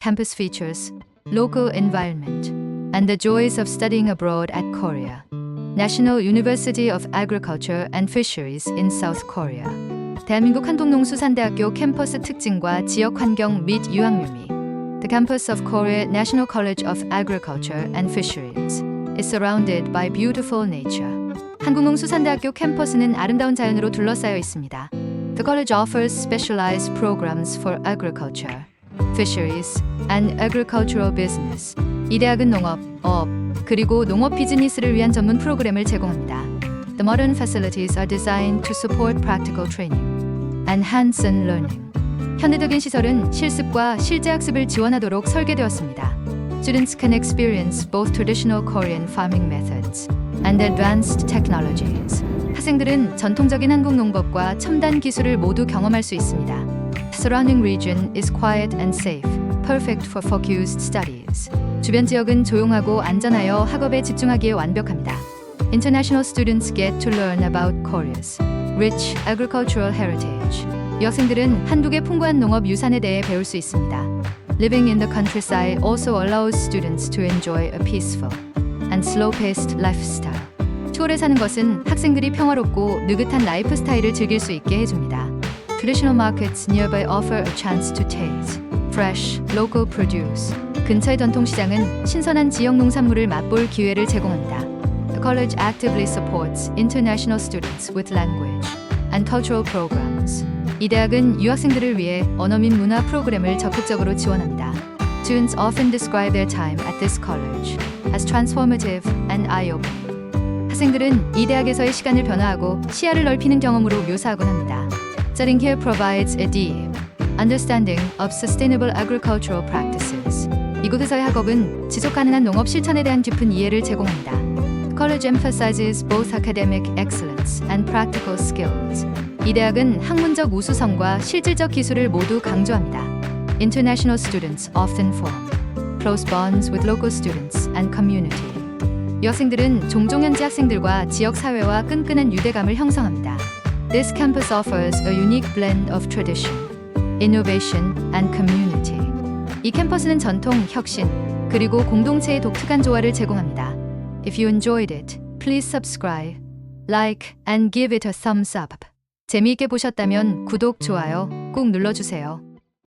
campus features, local environment, and the joys of studying abroad at Korea. National University of Agriculture and Fisheries in South Korea. 대한민국 한국농수산대학교 캠퍼스 특징과 지역 환경 및 유학 묘미. The campus of Korea National College of Agriculture and Fisheries is surrounded by beautiful nature. 한국농수산대학교 캠퍼스는 아름다운 자연으로 둘러싸여 있습니다. The college offers specialized programs for agriculture, Fisheries, and agricultural business. 이 대학은 농업, 어업, 그리고 농업 비즈니스를 위한 전문 프로그램을 제공합니다. The modern facilities are designed to support practical training and hands-on learning. 현대적인 시설은 실습과 실제 학습을 지원하도록 설계되었습니다. Students can experience both traditional Korean farming methods and advanced technologies. 학생들은 전통적인 한국 농법과 첨단 기술을 모두 경험할 수 있습니다. Surrounding region is quiet and safe, perfect for focused studies. 주변 지역은 조용하고 안전하여 학업에 집중하기에 완벽합니다. International students get to learn about Korea's rich agricultural heritage. 여학생들은 한국의 풍부한 농업 유산에 대해 배울 수 있습니다. Living in the countryside also allows students to enjoy a peaceful and slow-paced lifestyle. 시골에 사는 것은 학생들이 평화롭고 느긋한 라이프 스타일을 즐길 수 있게 해줍니다. Traditional markets nearby offer a chance to taste fresh, local produce. 근처의 전통시장은 신선한 지역 농산물을 맛볼 기회를 제공합니다. The college actively supports international students with language and cultural programs. 이 대학은 유학생들을 위해 언어 및 문화 프로그램을 적극적으로 지원합니다. Students often describe their time at this college as transformative and eye-opening. 학생들은 이 대학에서의 시간을 변화하고 시야를 넓히는 경험으로 묘사하곤 합니다. Studying here provides a deep understanding of sustainable agricultural practices. 이곳에서의 학업은 지속 가능한 농업 실천에 대한 깊은 이해를. The college emphasizes both academic excellence and practical skills. 이 대학은 학문적 우수성과 실질적 기술을 모두 강조합니다. International students often form close bonds with local students and community. 여학생들은 종종 현지 학생들과 지역 사회와 끈끈한 유대감을 형성합니다. This campus offers a unique blend of tradition, innovation, and community. 이 캠퍼스는 전통, 혁신, 그리고 공동체의 독특한 조화를 제공합니다. If you enjoyed it, please subscribe, like, and give it a thumbs up. 재미있게 보셨다면 구독, 좋아요 꼭 눌러주세요.